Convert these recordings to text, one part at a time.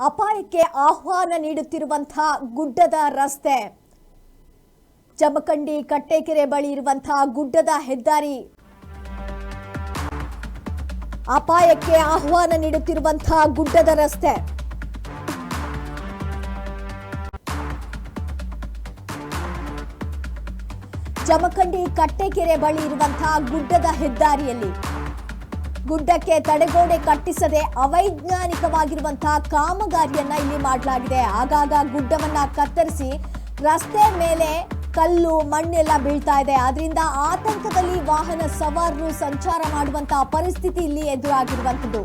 ಅಪಾಯಕ್ಕೆ ಆಹ್ವಾನ ನೀಡುತ್ತಿರುವಂತಹ ಗುಡ್ಡದ ರಸ್ತೆ. ಜಮಖಂಡಿ ಕಟ್ಟೆಕೆರೆ ಬಳಿ ಇರುವಂತಹ ಗುಡ್ಡದ ಹೆದ್ದಾರಿ. ಅಪಾಯಕ್ಕೆ ಆಹ್ವಾನ ನೀಡುತ್ತಿರುವಂತಹ ಗುಡ್ಡದ ರಸ್ತೆ. ಜಮಖಂಡಿ ಕಟ್ಟೆಕೆರೆ ಬಳಿ ಇರುವಂತಹ ಗುಡ್ಡದ ಹೆದ್ದಾರಿಯಲ್ಲಿ ಗುಡ್ಡಕ್ಕೆ ತಡೆಗೋಡೆ ಕಟ್ಟಿಸದೆ ಅವೈಜ್ಞಾನಿಕವಾಗಿರುವಂತಹ ಕಾಮಗಾರಿಯನ್ನ ಇಲ್ಲಿ ಮಾಡಲಾಗಿದೆ. ಆಗಾಗ ಗುಡ್ಡವನ್ನ ಕತ್ತರಿಸಿ ರಸ್ತೆ ಮೇಲೆ ಕಲ್ಲು, ಮಣ್ಣೆಲ್ಲ ಬೀಳ್ತಾ ಇದೆ. ಅದರಿಂದ ಆತಂಕದಲ್ಲಿ ವಾಹನ ಸವಾರರು ಸಂಚಾರ ಮಾಡುವಂತಹ ಪರಿಸ್ಥಿತಿ ಇಲ್ಲಿ ಎದುರಾಗಿರುವಂಥದ್ದು.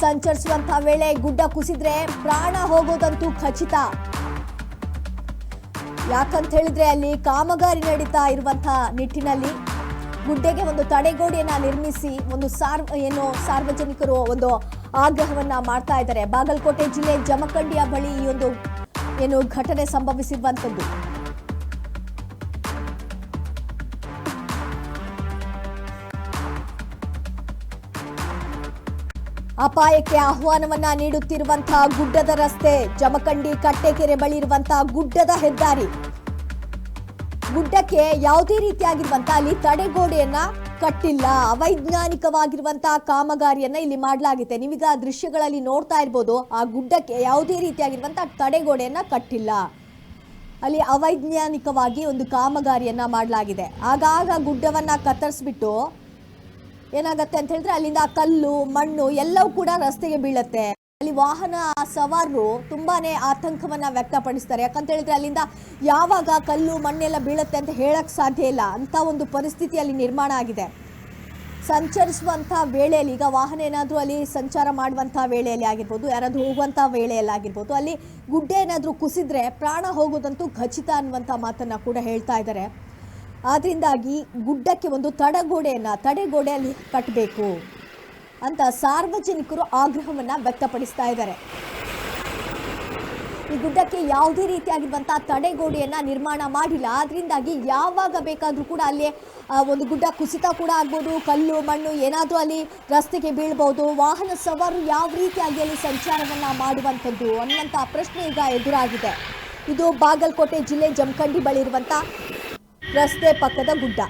ಸಂಚರಿಸುವಂತಹ ವೇಳೆ ಗುಡ್ಡ ಕುಸಿದ್ರೆ ಪ್ರಾಣ ಹೋಗೋದಂತೂ ಖಚಿತ. ಯಾಕಂತ ಹೇಳಿದ್ರೆ ಅಲ್ಲಿ ಕಾಮಗಾರಿ ನಡೀತಾ ಇರುವಂತಹ ನಿಟ್ಟಿನಲ್ಲಿ ಗುಡ್ಡೆಗೆ ಒಂದು ತಡೆಗೋಡೆಯನ್ನ ನಿರ್ಮಿಸಿ ಒಂದು ಸಾರ್ ಏನು ಸಾರ್ವಜನಿಕರು ಒಂದು ಆಗ್ರಹವನ್ನ ಮಾಡ್ತಾ ಇದ್ದಾರೆ. ಬಾಗಲಕೋಟೆ ಜಿಲ್ಲೆ ಜಮಖಂಡಿಯ ಬಳಿ ಈ ಒಂದು ಏನು ಘಟನೆ ಸಂಭವಿಸಿರುವಂತದ್ದು ಅಪಾಯಕ್ಕೆ ಆಹ್ವಾನವನ್ನ ನೀಡುತ್ತಿರುವಂತಹ ಗುಡ್ಡದ ರಸ್ತೆ, ಜಮಖಂಡಿ ಕಟ್ಟೆಕೆರೆ ಬಳಿ ಇರುವಂತಹ ಗುಡ್ಡದ ಹೆದ್ದಾರಿ. ಗುಡ್ಡಕ್ಕೆ ಯಾವುದೇ ರೀತಿಯಾಗಿರುವಂತಹ ಅಲ್ಲಿ ತಡೆಗೋಡೆಯನ್ನ ಕಟ್ಟಿಲ್ಲ, ಅವೈಜ್ಞಾನಿಕವಾಗಿರುವಂತಹ ಕಾಮಗಾರಿಯನ್ನ ಇಲ್ಲಿ ಮಾಡಲಾಗಿದೆ. ನೀವೀಗ ದೃಶ್ಯಗಳಲ್ಲಿ ನೋಡ್ತಾ ಇರ್ಬೋದು, ಆ ಗುಡ್ಡಕ್ಕೆ ಯಾವುದೇ ರೀತಿಯಾಗಿರುವಂತಹ ತಡೆಗೋಡೆಯನ್ನ ಕಟ್ಟಿಲ್ಲ. ಅಲ್ಲಿ ಅವೈಜ್ಞಾನಿಕವಾಗಿ ಒಂದು ಕಾಮಗಾರಿಯನ್ನ ಮಾಡಲಾಗಿದೆ. ಆಗಾಗ ಗುಡ್ಡವನ್ನ ಕತ್ತರಿಸ್ಬಿಟ್ಟು ಏನಾಗತ್ತೆ ಅಂತ ಹೇಳಿದ್ರೆ ಅಲ್ಲಿಂದ ಕಲ್ಲು, ಮಣ್ಣು ಎಲ್ಲವೂ ಕೂಡ ರಸ್ತೆಗೆ ಬೀಳತ್ತೆ. ಅಲ್ಲಿ ವಾಹನ ಸವಾರರು ತುಂಬಾನೇ ಆತಂಕವನ್ನ ವ್ಯಕ್ತಪಡಿಸ್ತಾರೆ. ಯಾಕಂತ ಹೇಳಿದ್ರೆ ಅಲ್ಲಿಂದ ಯಾವಾಗ ಕಲ್ಲು, ಮಣ್ಣೆಲ್ಲ ಬೀಳತ್ತೆ ಅಂತ ಹೇಳಕ್ ಸಾಧ್ಯ ಇಲ್ಲ. ಅಂತ ಒಂದು ಪರಿಸ್ಥಿತಿ ಅಲ್ಲಿ ನಿರ್ಮಾಣ ಆಗಿದೆ. ಸಂಚರಿಸುವಂಥ ವೇಳೆಯಲ್ಲಿ, ಈಗ ವಾಹನ ಏನಾದರೂ ಅಲ್ಲಿ ಸಂಚಾರ ಮಾಡುವಂಥ ವೇಳೆಯಲ್ಲಿ ಆಗಿರ್ಬೋದು, ಯಾರಾದರೂ ಹೋಗುವಂಥ ವೇಳೆಯಲ್ಲಿ ಆಗಿರ್ಬೋದು, ಅಲ್ಲಿ ಗುಡ್ಡೆ ಏನಾದರೂ ಕುಸಿದ್ರೆ ಪ್ರಾಣ ಹೋಗೋದಂತೂ ಖಚಿತ ಅನ್ನುವಂಥ ಮಾತನ್ನ ಕೂಡ ಹೇಳ್ತಾ ಇದ್ದಾರೆ. ಆದ್ರಿಂದಾಗಿ ಗುಡ್ಡಕ್ಕೆ ಒಂದು ತಡೆಗೋಡೆಯನ್ನ, ತಡೆಗೋಡೆಯಲ್ಲಿ ಕಟ್ಟಬೇಕು ಅಂತ ಸಾರ್ವಜನಿಕರು ಆಗ್ರಹವನ್ನ ವ್ಯಕ್ತಪಡಿಸ್ತಾ ಇದ್ದಾರೆ. ಈ ಗುಡ್ಡಕ್ಕೆ ಯಾವುದೇ ರೀತಿಯಾಗಿರುವಂತಹ ತಡೆಗೋಡೆಯನ್ನ ನಿರ್ಮಾಣ ಮಾಡಿಲ್ಲ. ಅದರಿಂದಾಗಿ ಯಾವಾಗ ಬೇಕಾದರೂ ಕೂಡ ಅಲ್ಲಿ ಒಂದು ಗುಡ್ಡ ಕುಸಿತ ಕೂಡ ಆಗ್ಬೋದು. ಕಲ್ಲು, ಮಣ್ಣು ಏನಾದರೂ ಅಲ್ಲಿ ರಸ್ತೆಗೆ ಬೀಳ್ಬೋದು. ವಾಹನ ಸವಾರರು ಯಾವ ರೀತಿಯಾಗಿ ಅಲ್ಲಿ ಸಂಚಾರವನ್ನ ಮಾಡುವಂಥದ್ದು ಅನ್ನುವಂಥ ಪ್ರಶ್ನೆ ಈಗ ಎದುರಾಗಿದೆ. ಇದು ಬಾಗಲಕೋಟೆ ಜಿಲ್ಲೆ ಜಮಖಂಡಿ ಬಳಿ ಇರುವಂಥ ರಸ್ತೆ ಪಕ್ಕದ ಗುಡ್ಡ.